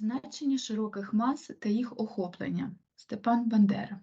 Значення широких мас та їх охоплення. Степан Бандера.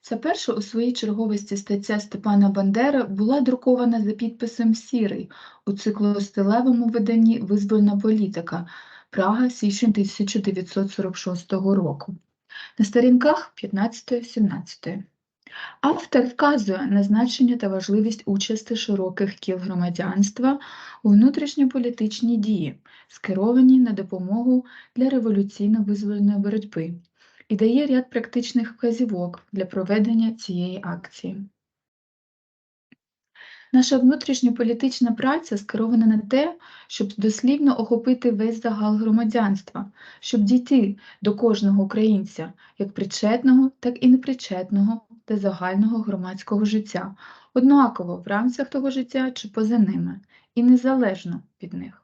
Ця перша у своїй черговості стаття Степана Бандери була друкована за підписом Сірий у циклостилевому виданні Визвольна політика Прага, січень 1946 року. На сторінках 15-17. Автор вказує на значення та важливість участі широких кіл громадянства у внутрішньополітичній дії, скерованій на допомогу для революційно-визвольної боротьби, і дає ряд практичних вказівок для проведення цієї акції. Наша внутрішньополітична праця скерована на те, щоб дослівно охопити весь загал громадянства, щоб дійти до кожного українця як причетного, так і непричетного та загального громадського життя, однаково в рамках того життя чи поза ними, і незалежно від них.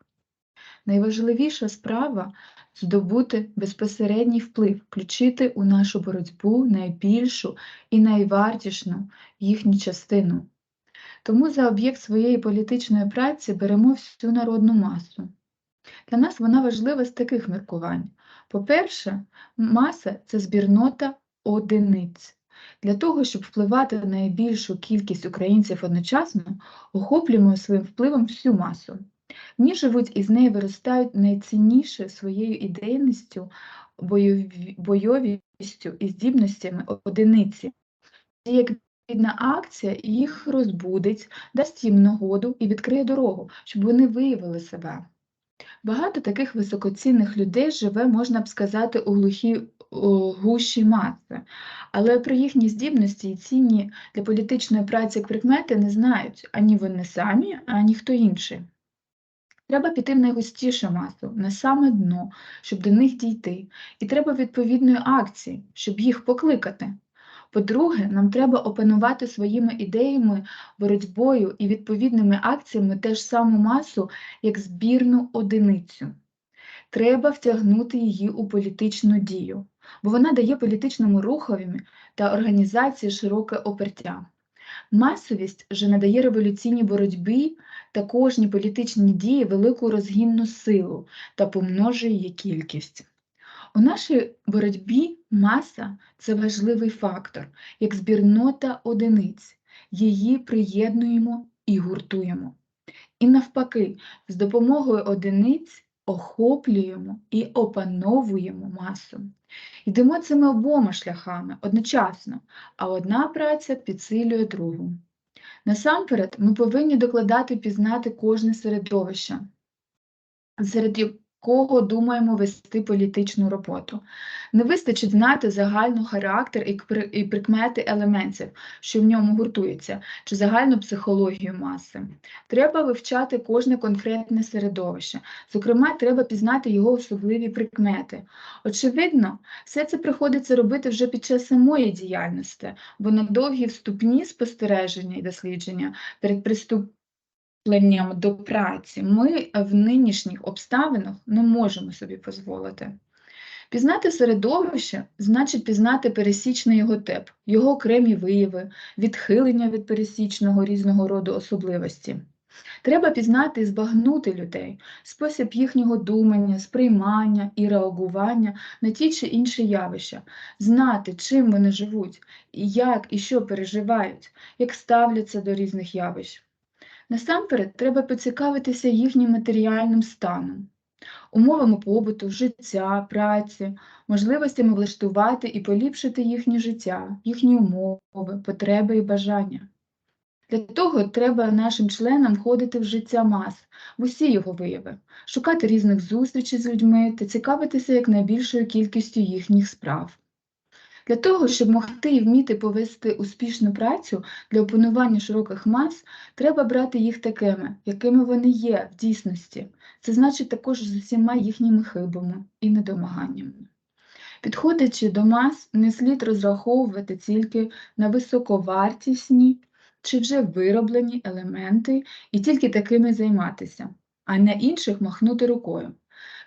Найважливіша справа здобути безпосередній вплив, включити у нашу боротьбу найбільшу і найвартішну їхню частину. Тому за об'єкт своєї політичної праці беремо всю народну масу. Для нас вона важлива з таких міркувань. По-перше, маса це збірнота одиниць. Для того, щоб впливати на найбільшу кількість українців одночасно, охоплюємо своїм впливом всю масу. В ній живуть і з неї виростають найцінніше своєю ідейністю, бойовістю і здібностями одиниці. Як відповідна акція їх розбудить, дасть їм нагоду і відкриє дорогу, щоб вони виявили себе. Багато таких високоцінних людей живе, можна б сказати, у глухій гущі маси, але про їхні здібності і цінні для політичної праці прикмети не знають ані вони самі, ані хто інший. Треба піти в найгустішу масу, на саме дно, щоб до них дійти, і треба відповідної акції, щоб їх покликати. По-друге, нам треба опанувати своїми ідеями, боротьбою і відповідними акціями те ж саму масу, як збірну одиницю. Треба втягнути її у політичну дію, бо вона дає політичному рухові та організації широке опертя. Масовість же надає революційній боротьбі та кожній політичній дії велику розгінну силу та помножує її кількість. У нашій боротьбі маса це важливий фактор, як збірнота одиниць. Її приєднуємо і гуртуємо. І навпаки, з допомогою одиниць охоплюємо і опановуємо масу. Йдемо цими обома шляхами одночасно, а одна праця підсилює другу. Насамперед, ми повинні докладати пізнати кожне середовище, серед якого думаємо вести політичну роботу. Не вистачить знати загальний характер і прикмети елементів, що в ньому гуртуються, чи загальну психологію маси. Треба вивчати кожне конкретне середовище. Зокрема, треба пізнати його особливі прикмети. Очевидно, все це приходиться робити вже під час самої діяльності, бо на довгі вступні спостереження і дослідження перед приступленням до праці ми в нинішніх обставинах не можемо собі дозволити. Пізнати середовище значить пізнати пересічний його тип, його окремі вияви, відхилення від пересічного різного роду особливості. Треба пізнати і збагнути людей, спосіб їхнього думання, сприймання і реагування на ті чи інші явища, знати, чим вони живуть, як і що переживають, як ставляться до різних явищ. Насамперед, треба поцікавитися їхнім матеріальним станом, умовами побуту, життя, праці, можливостями влаштувати і поліпшити їхнє життя, їхні умови, потреби і бажання. Для того треба нашим членам входити в життя мас, в усі його вияви, шукати різних зустрічей з людьми та цікавитися якнайбільшою кількістю їхніх справ. Для того, щоб могти і вміти повести успішну працю для опанування широких мас, треба брати їх такими, якими вони є в дійсності. Це значить також з усіма їхніми хибами і недомаганнями. Підходячи до мас, не слід розраховувати тільки на високовартісні чи вже вироблені елементи і тільки такими займатися, а на інших махнути рукою.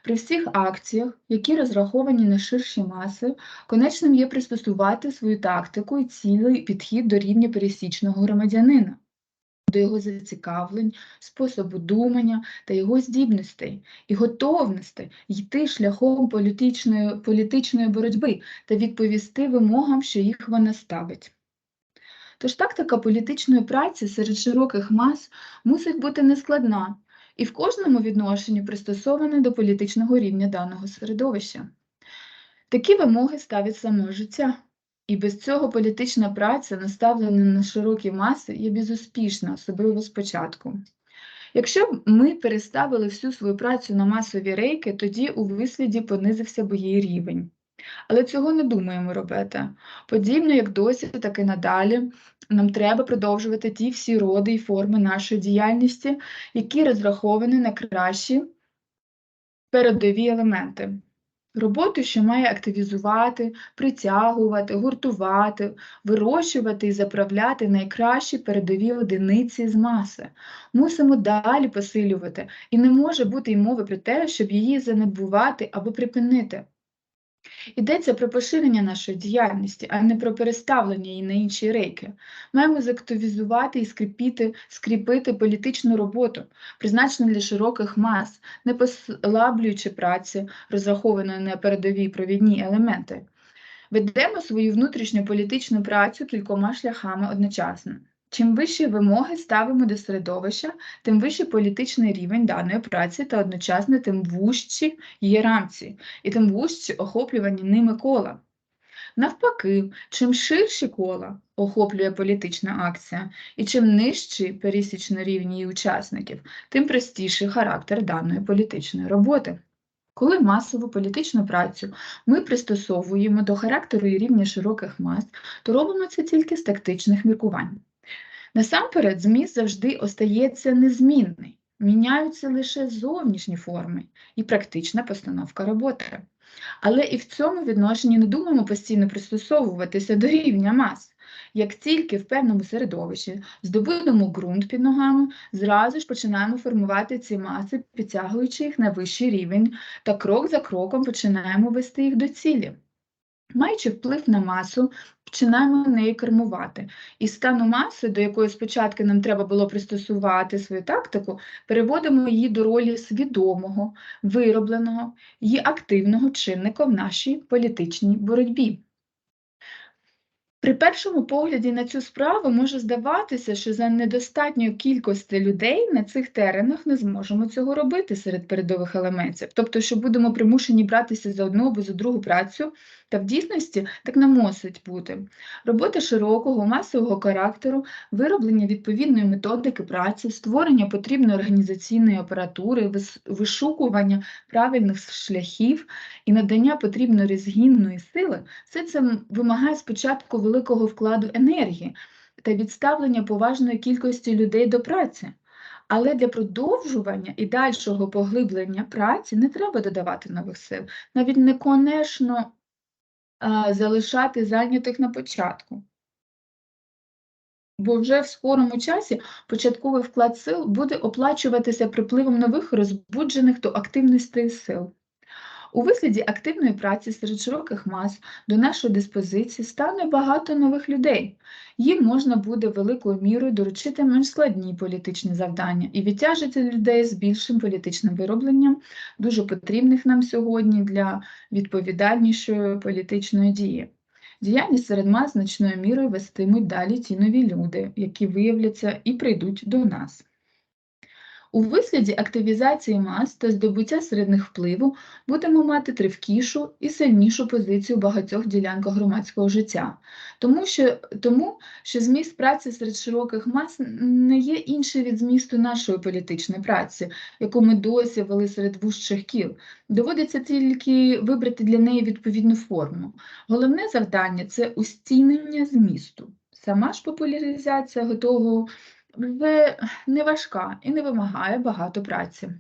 При всіх акціях, які розраховані на ширші маси, конечним є пристосувати свою тактику і цілий підхід до рівня пересічного громадянина. до його зацікавлень, способу думання та його здібностей і готовності йти шляхом політичної, політичної боротьби та відповісти вимогам, що їх вона ставить. Тож тактика політичної праці серед широких мас мусить бути нескладна і в кожному відношенні пристосована до політичного рівня даного середовища. Такі вимоги ставить саме життя. І без цього політична праця, наставлена на широкі маси, є безуспішна, особливо спочатку. Якщо б ми переставили всю свою працю на масові рейки, тоді у висліді понизився б її рівень. Але цього не думаємо робити. Подібно як досі, так і надалі нам треба продовжувати ті всі роди і форми нашої діяльності, які розраховані на кращі передові елементи. Роботу, що має активізувати, притягувати, гуртувати, вирощувати і заправляти найкращі передові одиниці з маси. Мусимо далі посилювати, і не може бути й мови про те, щоб її занедбувати або припинити. Йдеться про поширення нашої діяльності, а не про переставлення її на інші рейки. Маємо заактивізувати і скріпити, скріпити політичну роботу, призначену для широких мас, не послаблюючи праці, розрахованої на передові провідні елементи. Ведемо свою внутрішню політичну працю кількома шляхами одночасно. Чим вищі вимоги ставимо до середовища, тим вищий політичний рівень даної праці та одночасно тим вужчі її рамці, і тим вужчі охоплювані ними кола. Навпаки, чим ширші кола охоплює політична акція, і чим нижчий пересічний рівень її учасників, тим простіший характер даної політичної роботи. Коли масову політичну працю ми пристосовуємо до характеру і рівня широких мас, то робимо це тільки з тактичних міркувань. Насамперед, зміст завжди остається незмінний, міняються лише зовнішні форми і практична постановка роботи. Але і в цьому відношенні не думаємо постійно пристосовуватися до рівня мас. Як тільки в певному середовищі здобудемо ґрунт під ногами, зразу ж починаємо формувати ці маси, підтягуючи їх на вищий рівень, та крок за кроком починаємо вести їх до цілі. Маючи вплив на масу, починаємо нею кермувати. І стану маси, до якої спочатку нам треба було пристосувати свою тактику, переводимо її до ролі свідомого, виробленого і активного чинника в нашій політичній боротьбі. При першому погляді на цю справу може здаватися, що за недостатньою кількості людей на цих теренах не зможемо цього робити серед передових елементів, тобто, що будемо примушені братися за одну або за другу працю, та в дійсності так не мусить бути. Робота широкого масового характеру, вироблення відповідної методики праці, створення потрібної організаційної апаратури, вишукування правильних шляхів і надання потрібної розгінної сили, все це вимагає спочатку великого вкладу енергії та відставлення поважної кількості людей до праці. Але для продовжування і дальшого поглиблення праці не треба додавати нових сил, навіть не конечно залишати зайнятих на початку. Бо вже в скорому часі початковий вклад сил буде оплачуватися припливом нових розбуджених до активності сил. У вигляді активної праці серед широких мас до нашої диспозиції стане багато нових людей. Їм можна буде великою мірою доручити менш складні політичні завдання і відтяжити людей з більшим політичним виробленням, дуже потрібних нам сьогодні для відповідальнішої політичної дії. Діяльність серед мас значною мірою вестимуть далі ті нові люди, які виявляться і прийдуть до нас. У вигляді активізації мас та здобуття серед них впливу будемо мати тривкішу і сильнішу позицію в багатьох ділянках громадського життя, тому що тому, що зміст праці серед широких мас не є інший від змісту нашої політичної праці, яку ми досі вели серед вужчих кіл. Доводиться тільки вибрати для неї відповідну форму. Головне завдання це устійнення змісту. Сама ж популяризація готового не важка і не вимагає багато праці.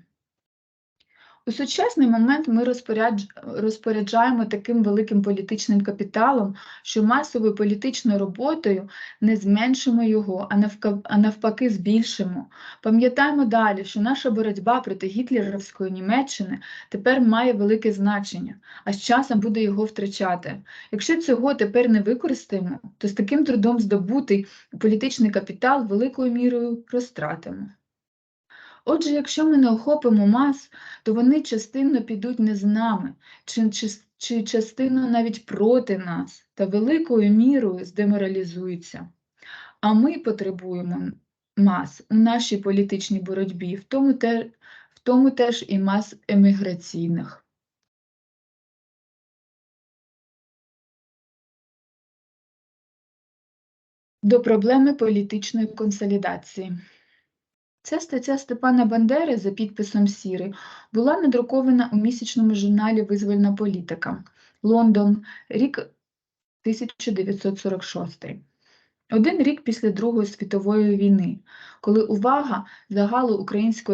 У сучасний момент ми розпорядж... розпоряджаємо таким великим політичним капіталом, що масовою політичною роботою не зменшимо його, а, навка... а навпаки збільшимо. Пам'ятаємо далі, що наша боротьба проти гітлерівської Німеччини тепер має велике значення, а з часом буде його втрачати. Якщо цього тепер не використаємо, то з таким трудом здобутий політичний капітал великою мірою розтратимо. Отже, якщо ми не охопимо мас, то вони частинно підуть не з нами, чи, чи, чи частинно навіть проти нас, та великою мірою здеморалізуються. А ми потребуємо мас у нашій політичній боротьбі, в тому, те, в тому теж і мас еміграційних. До проблеми політичної консолідації. Ця стаття Степана Бандери за підписом Сіри була надрукована у місячному журналі Визвольна політика Лондон, рік 1946. Один рік після Другої світової війни, коли увага загалу української